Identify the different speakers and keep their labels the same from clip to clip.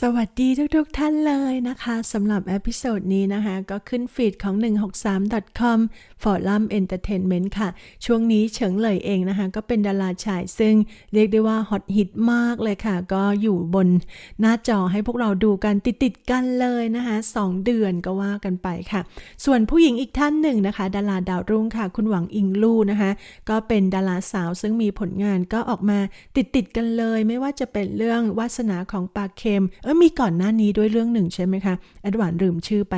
Speaker 1: สวัสดีทุกๆทท่านเลยนะคะสำหรับเอพิโซดนี้นะคะ ก็ขึ้นฟีดของ 163.com ฟอรัมเอนเตอร์เทนเมนต์ค่ะ ช่วงนี้เฉิงเหลยเองนะคะ ก็เป็นดาราชายซึ่งเรียกได้ว่าฮอตฮิตมากเลยค่ะ ก็อยู่บนหน้าจอให้พวกเราดูกันติดๆกันเลยนะคะ2เดือนก็ว่ากันไปค่ะ ส่วนผู้หญิงอีกท่านหนึ่งนะคะ ดาราดาวรุ่งค่ะ คุณหวังอิงลู่นะคะ ก็เป็นดาราสาวซึ่งมีผลงานก็ออกมาติดๆกันเลย ไม่ว่าจะเป็นเรื่องวาสนาของปากเค็มเออมีก่อนหน้านี้ด้วยเรื่องหนึ่งใช่ไหมคะแอดวานลืมชื่อไป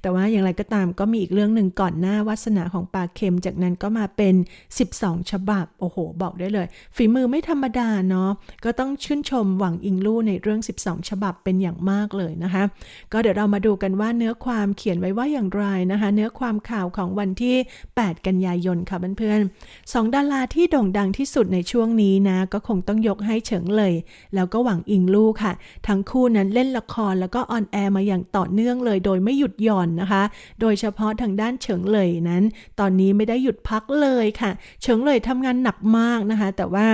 Speaker 1: แต่ว่าอย่างไรก็ตามก็มีอีกเรื่องหนึ่งก่อนหน้าวาสนาของปลาเค็ม จากนั้นก็มาเป็น 12 ฉบับ โอ้โห บอกได้เลย ฝีมือไม่ธรรมดาเนาะก็ต้องชื่นชมหวังอิงลู่ในเรื่อง 12 ฉบับเป็นอย่างมากเลยนะคะ ก็เดี๋ยวเรามาดูกันว่าเนื้อความเขียนไว้ว่าอย่างไรนะคะ เนื้อความข่าวของวันที่ 8 กันยายนค่ะเพื่อนๆสองดาราที่โด่งดังที่สุดในช่วงนี้นะก็คงต้องยกให้เฉิงเลย แล้วก็หวังอิงลู่ค่ะ ทั้งคู่นั้นเล่นละครแล้วก็ออนแอร์มาอย่างต่อเนื่องเลย โดยไม่หยุดหย่อนนะคะ โดยเฉพาะทางด้านเฉิงเลยนั้น ตอนนี้ไม่ได้หยุดพักเลยค่ะ เฉิงเลยทำงานหนักมากนะคะ แต่ว่า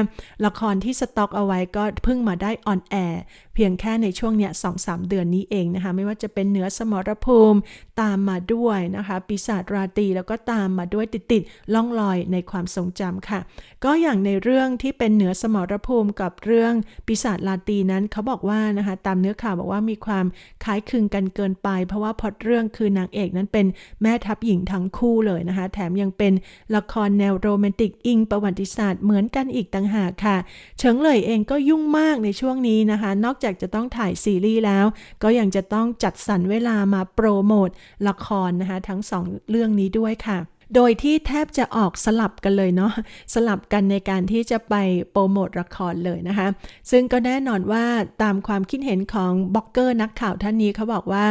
Speaker 1: ละครที่สต็อกเอาไว้ก็เพิ่งมาได้ออนแอร์เพียงแค่ในช่วงเนี้ยสองสามเดือนนี้เองนะคะ ไม่ว่าจะเป็นเหนือสมรภูมิตามมาด้วยนะคะ ปีศาจราตรีแล้วก็ตามมาด้วยติดๆล่องลอยในความทรงจำค่ะ ก็อย่างในเรื่องที่เป็นเหนือสมรภูมิกับเรื่องปีศาจราตีนั้นเขาบอกว่านะคะตามเนื้อข่าวบอกว่ามีความคล้ายคลึงกันเกินไป เพราะว่าพอตเรื่องคือนางเอกนั้นเป็นแม่ทัพหญิงทั้งคู่เลยนะคะ แถมยังเป็นละครแนวโรแมนติกอิงประวัติศาสตร์เหมือนกันอีกต่างหากค่ะ เฉิงเลยเองก็ยุ่งมากในช่วงนี้นะคะ นอกจากจะต้องถ่ายซีรีส์แล้ว ก็ยังจะต้องจัดสรรเวลามาโปรโมทละครนะคะ ทั้งสองเรื่องนี้ด้วยค่ะ โดยที่แทบจะออกสลับกันเลยเนาะสลับกันในการที่จะไปโปรโมทละครเลยนะคะ ซึ่งก็แน่นอนว่าตามความคิดเห็นของบล็อกเกอร์นักข่าวท่านนี้เขาบอกว่า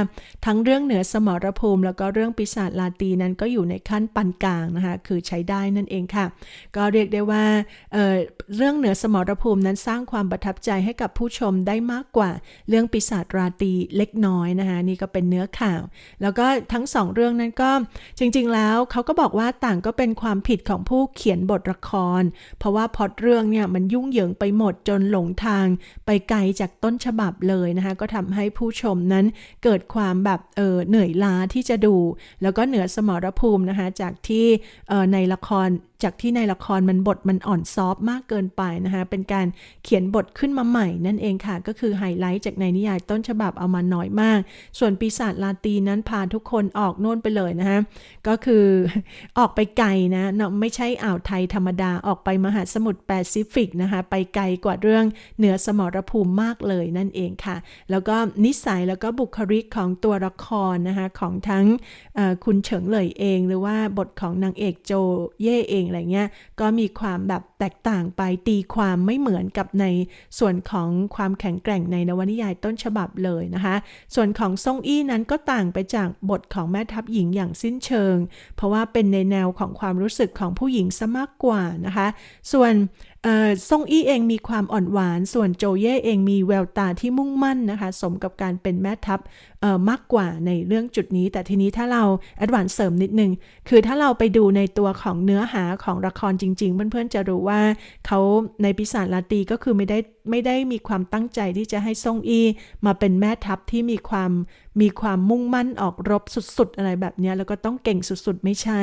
Speaker 1: ทั้งเรื่องเหนือสมรภูมิ แล้วก็เรื่องปีศาจลาตีนั้นก็อยู่ในขั้นปานกลางนะคะ คือใช้ได้นั่นเองค่ะ ก็เรียกได้ว่าเเรื่องเหนือสมรภูมินั้นสร้างความประทับใจให้กับผู้ชมได้มากกว่า เรื่องปีศาจราตีเล็กน้อยนะคะนี่ก็เป็นเนื้อข่าว แล้วก็ทั้งสองเรื่องนั้นก็จริง ๆ แล้วเขาก็บอกอกว่าต่างก็เป็นความผิดของผู้เขียนบทละคร เพราะว่าพอดเรื่องเนี่ยมันยุ่งเหยิงไปหมดจนหลงทาง ไปไกลจากต้นฉบับเลยนะคะ ก็ทำให้ผู้ชมนั้นเกิดความแบบเออเหนื่อยล้าที่จะดู แล้วก็เหนือสมรภูมินะคะ จากที่ในละคร จากที่ในละครมันบทมันอ่อนซอฟมากเกินไปนะคะ เป็นการเขียนบทขึ้นมาใหม่นั่นเองค่ะ ก็คือไฮไลท์จากในนิยายต้นฉบับเอามาน้อยมาก ส่วนปีศาจลาตีนั้นพาทุกคนออกโน่นไปเลยนะคะก็คือออกไปไกลนะเนาะไม่ใช่อ่าวไทยธรรมดาออกไปมหาสมุทรแปซิฟิกนะคะ ไปไกลกว่าเรื่องเหนือสมรภูมิมากเลยนั่นเองค่ะ แล้วก็นิสัยแล้วก็บุคลิกของตัวละครนะคะ ของทั้งคุณเฉิงเหลยเอง หรือว่าบทของนางเอกโจเย่เองอะไรเงี้ยก็มีความแบบแตกต่างไปตีความไม่เหมือนกับในส่วนของความแข็งแกร่งในนวนิยายต้นฉบับเลยนะคะ ส่วนของซ่งอี้นั้นก็ต่างไปจากบทของแม่ทัพหญิงอย่างสิ้นเชิง เพราะว่าเป็นในแนวของความรู้สึกของผู้หญิงซะมากกว่านะคะ ส่วน ซ่งอี้เองมีความอ่อนหวาน ส่วนโจเย่เองมีแววตาที่มุ่งมั่นนะคะ สมกับการเป็นแม่ทัพมากกว่าในเรื่องจุดนี้ แต่ทีนี้ถ้าเราแอดวานเสริมนิดนึง คือถ้าเราไปดูในตัวของเนื้อหาของละครจริง ๆ เพื่อนๆจะรู้ว่าเขาในปีศาจลาตีก็คือไม่ได้ไม่ได้มีความตั้งใจที่จะให้ซ่งอี้มาเป็นแม่ทัพที่มีความมีความมุ่งมั่นออกรบสุดๆ อะไรแบบนี้แล้วก็ต้องเก่งสุดๆ ไม่ใช่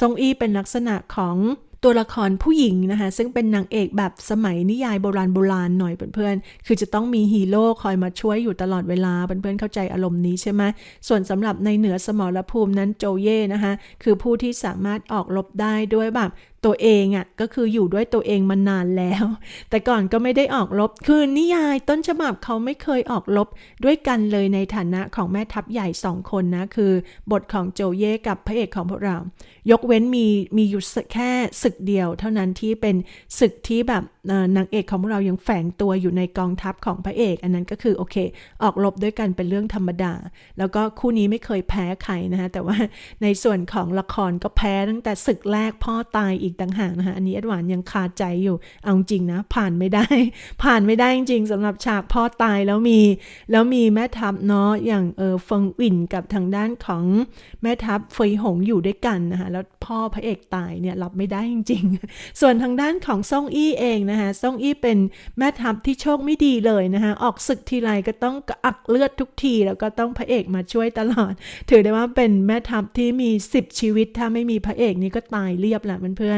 Speaker 1: ซ่งอี้เป็นลักษณะของ ตัวละครผู้หญิงนะคะ ซึ่งเป็นนางเอกแบบสมัยนิยายโบราณโบราณหน่อยเพื่อนๆ คือจะต้องมีฮีโร่คอยมาช่วยอยู่ตลอดเวลาเพื่อนๆเข้าใจอารมณ์นี้ใช่ไหมส่วนสำหรับในเหนือสมรภูมินั้นโจเย่นะคะ คือผู้ที่สามารถออกรบได้ด้วยแบบตัวเองอะ่ะก็คืออยู่ด้วยตัวเองมานานแล้ว แต่ก่อนก็ไม่ได้ออกรบ คือนิยายต้นฉบับเขาไม่เคยออกรบด้วยกันเลยในฐานะของแม่ทัพใหญ่สองคนนะ คือบทของโจเย่กับพระเอกของพวกเรา ยกเว้นมีมีอยู่แค่ศึกเดียว เท่านั้นที่เป็นศึกที่แบบนางเอกของพวกเรายังแฝงตัวอยู่ในกองทัพของพระเอก อันนั้นก็คือโอเค ออกรบด้วยกันเป็นเรื่องธรรมดา แล้วก็คู่นี้ไม่เคยแพ้ใครนะฮะแต่ว่าในส่วนของละครก็แพ้ตั้งแต่ศึกแรกพ่อตายอีกอีกต่างหากนะคะ อันนี้แอดวานยังคาใจอยู่ เอาจริงนะ ผ่านไม่ได้ ผ่านไม่ได้จริงๆสำหรับฉากพ่อตายแล้วมี แล้วมีแม่ทัพเนาะอย่างเออเฟิงอินกับทางด้านของแม่ทัพเฟยหงอยู่ด้วยกันนะคะแล้วพ่อพระเอกตายเนี่ยรับไม่ได้จริงๆ ส่วนทางด้านของซ่งอี้เองนะคะซ่งอี้เป็นแม่ทัพที่โชคไม่ดีเลยนะคะออกศึกทีไรก็ต้องอักเลือดทุกที แล้วก็ต้องพระเอกมาช่วยตลอด ถือได้ว่าเป็นแม่ทัพที่มี 10 ชีวิต ถ้าไม่มีพระเอกนี่ก็ตายเรียบแหละเพื่อน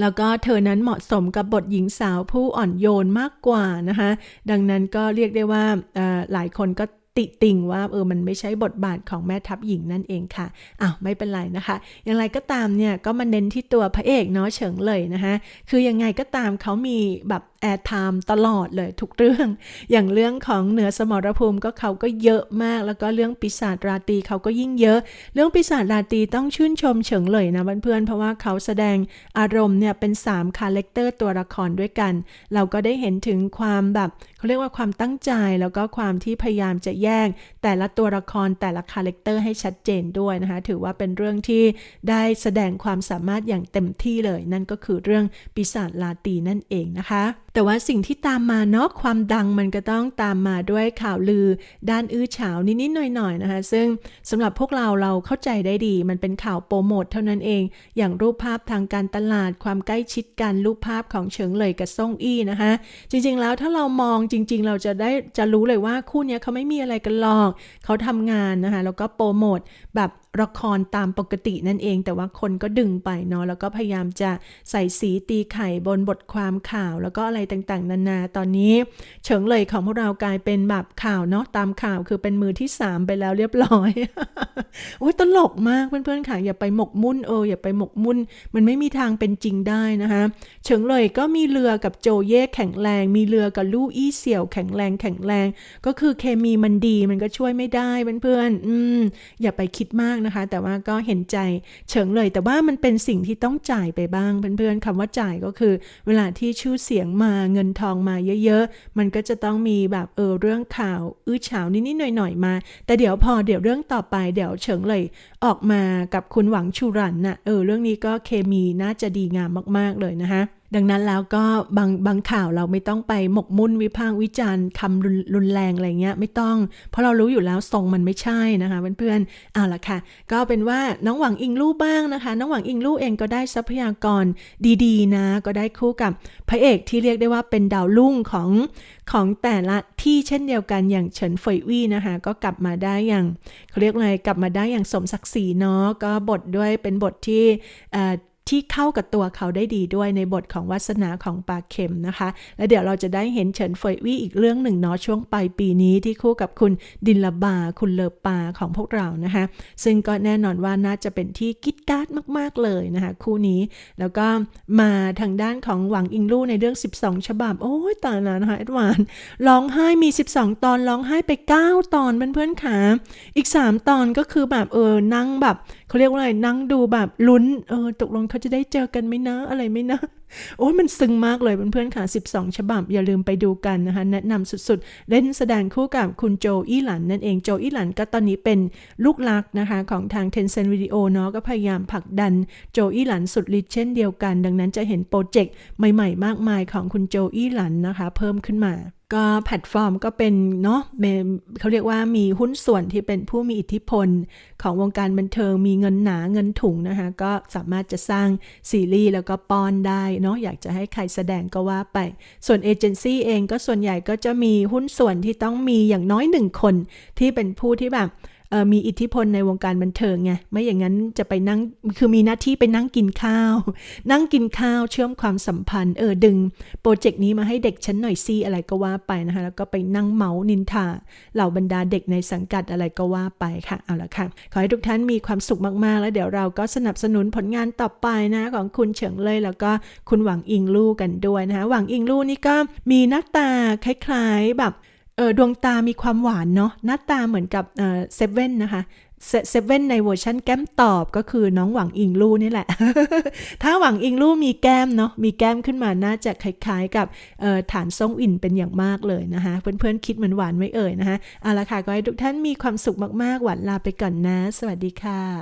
Speaker 1: แล้วก็เธอนั้นเหมาะสมกับบทหญิงสาวผู้อ่อนโยนมากกว่านะคะ ดังนั้นก็เรียกได้ว่าหลายคนก็ติติงว่าเออมันไม่ใช่บทบาทของแม่ทัพหญิงนั่นเองค่ะอ้าวไม่เป็นไรนะคะ อย่างไรก็ตามเนี่ยก็มาเน้นที่ตัวพระเอกเนาะเฉิงเลยนะคะ คือยังไงก็ตามเขามีแบบแอร์ไทม์ตลอดเลยทุกเรื่อง อย่างเรื่องของเหนือสมรภูมิก็เขาก็เยอะมาก แล้วก็เรื่องปีศาจราตรีเขาก็ยิ่งเยอะ เรื่องปีศาจราตรีต้องชื่นชมเฉิงเลยนะเพื่อนๆเพราะว่าเขาแสดงอารมณ์เนี่ยเป็น3คาแรคเตอร์ตัวละครด้วยกัน เราก็ได้เห็นถึงความแบบเขาเรียกว่าความตั้งใจแล้วก็ความที่พยายามจะแยกแต่ละตัวละครแต่ละคาแรคเตอร์ให้ชัดเจนด้วยนะคะถือว่าเป็นเรื่องที่ได้แสดงความสามารถอย่างเต็มที่เลย นั่นก็คือเรื่องปีศาจลาตีนั่นเองนะคะแต่ว่าสิ่งที่ตามมาเนาะความดังมันก็ต้องตามมาด้วยข่าวลือ ด้านอื้อฉาวนิดๆหน่อยๆนะคะ ซึ่งสำหรับพวกเราเราเข้าใจได้ดี มันเป็นข่าวโปรโมทเท่านั้นเอง อย่างรูปภาพทางการตลาดความใกล้ชิดกันรูปภาพของเฉิงเลยกับซ่งอี้นะคะ จริงๆแล้วถ้าเรามองจริง ๆ เราจะได้จะรู้เลยว่าคู่นี้เขาไม่มีอะไรกันหรอกเขาทำงานนะคะแล้วก็โปรโมทแบบละครตามปกตินั่นเอง แต่ว่าคนก็ดึงไปเนาะแล้วก็พยายามจะใส่สีตีไข่บนบทความข่าวแล้วก็อะไรต่างๆ นานาตอนนี้ เฉิงเลยของพวกเรากลายเป็นแบบข่าวเนาะตามข่าวคือเป็นมือที่ 3 ไปแล้วเรียบร้อยโอ้ยตลกมากเพื่อนๆค่ะอย่าไปหมกมุ่นเอออย่าไปหมกมุ่น มันไม่มีทางเป็นจริงได้นะคะเฉิงเลยก็มีเรือกับโจเย่แข็งแรง มีเรือกับลู่อี้เสี่ยวแข็งแรงแข็งแรง ก็คือเคมีมันดีมันก็ช่วยไม่ได้เพื่อนๆอืมอย่าไปคิดมากนะคะ แต่ว่าก็เห็นใจเฉิงเลย แต่ว่ามันเป็นสิ่งที่ต้องจ่ายไปบ้างเพื่อนๆคำว่าจ่ายก็คือ เวลาที่ชื่อเสียงมาเงินทองมาเยอะๆ มันก็จะต้องมีแบบเออเรื่องข่าวอื้อฉาวนิดๆหน่อยๆมา แต่เดี๋ยวพอเดี๋ยวเรื่องต่อไปเดี๋ยวเฉิงเลยออกมากับคุณหวังชูรันนะ่ะเออเรื่องนี้ก็เคมีน่าจะดีงามมากๆเลยนะคะ ดังนั้นแล้วก็บางบางข่าวเราไม่ต้องไปหมกมุ่นวิพากษ์วิจารณ์คำรุนรุนแรงอะไรเงี้ยไม่ต้อง เพราะเรารู้อยู่แล้วทรงมันไม่ใช่นะคะเพื่อนๆเอาละค่ะ ก็เป็นว่าน้องหวังอิงลู่บ้างนะคะ น้องหวังอิงลู่เองก็ได้ทรัพยากรดีๆนะ ก็ได้คู่กับพระเอกที่เรียกได้ว่าเป็นดาวรุ่งของของแต่ละที่เช่นเดียวกันอย่างเฉินเฟยวี่นะคะ ก็กลับมาได้อย่างเขาเรียกอะไรกลับมาได้อย่างสมศักดิ์ศรีเนาะก็บทด้วยเป็นบทที่ ที่เข้ากับตัวเขาได้ดีด้วยในบทของวาสนาของปาเข็มนะคะ และเดี๋ยวเราจะได้เห็นเฉินเฟยวี่อีกเรื่องหนึ่งเนาะช่วงปลายปีนี้ที่คู่กับคุณดินละบา คุณเลอปาของพวกเรานะคะ ซึ่งก็แน่นอนว่าน่าจะเป็นที่กิดการ์ดมาก ๆ เลยนะคะคู่นี้แล้วก็มาทางด้านของหวังอิงลู่ในเรื่อง 12 ฉบับ โอ้ยตายแล้วนะคะเอ็ดวานร้องไห้มี 12 ตอนร้องไห้ไป 9 ตอนเพื่อนๆขาอีก 3 ตอนก็คือแบบเออนั่งแบบ เขาเรียกว่าอะไรนั่งดูแบบลุ้นเออตกลงเขาจะได้เจอกันไหมนะอะไรไหมนะ โอ้ยมันซึ้งมากเลยเพื่อนๆค่ะ 12 ฉบับ อย่าลืมไปดูกันนะคะ แนะนำสุดๆ เล่นแสดงคู่กับคุณโจอี้หลันนั่นเองโจอี้หลันก็ตอนนี้เป็นลูกลักนะคะของทาง Tencent Video เนาะก็พยายามผลักดันโจอี้หลันสุดฤทธิ์เช่นเดียวกัน ดังนั้นจะเห็นโปรเจกต์ใหม่ๆ มากมายของคุณโจอี้หลันนะคะ เพิ่มขึ้นมา ก็แพลตฟอร์มก็เป็นเนาะเขาเรียกว่ามีหุ้นส่วนที่เป็นผู้มีอิทธิพลของวงการบันเทิงมีเงินหนาเงินถุงนะคะ ก็สามารถจะสร้างซีรีส์แล้วก็ป้อนได้เนาะอยากจะให้ใครแสดงก็ว่าไป ส่วนเอเจนซี่เองก็ส่วนใหญ่ก็จะมีหุ้นส่วนที่ต้องมีอย่างน้อยหนึ่งคนที่เป็นผู้ที่แบบ มีอิทธิพลในวงการบันเทิงไงไม่อย่างนั้นจะไปนั่งคือมีหน้าที่ไปนั่งกินข้าว นั่งกินข้าวเชื่อมความสัมพันธ์เออดึงโปรเจกต์นี้มาให้เด็กชั้นหน่อยซีอะไรก็ว่าไปนะคะแล้วก็ไปนั่งเมาส์นินทาเหล่าบรรดาเด็กในสังกัดอะไรก็ว่าไปค่ะเอาละค่ะ ขอให้ทุกท่านมีความสุขมากๆ แล้วเดี๋ยวเราก็สนับสนุนผลงานต่อไปนะของคุณเฉิงเลยแล้วก็คุณหวังอิงลู่กันด้วยนะคะหวังอิงลู่นี่ก็มีหน้าตาคล้ายๆแบบ เออดวงตามีความหวานเนาะหน้าตาเหมือนกับเออเซเว่นนะคะเซเว่นในเวอร์ชันแก้มตอบก็คือน้องหวังอิงลู่นี่แหละ ถ้าหวังอิงลู่มีแก้มเนาะมีแก้มขึ้นมาน่าจะคล้ายๆกับฐานทรงอินเป็นอย่างมากเลยนะคะ เพื่อนๆคิดเหมือนหวานไม่เอ่ยนะคะเอาละค่ะก็ให้ทุกท่านมีความสุขมากๆ หวานลาไปก่อนนะ สวัสดีค่ะ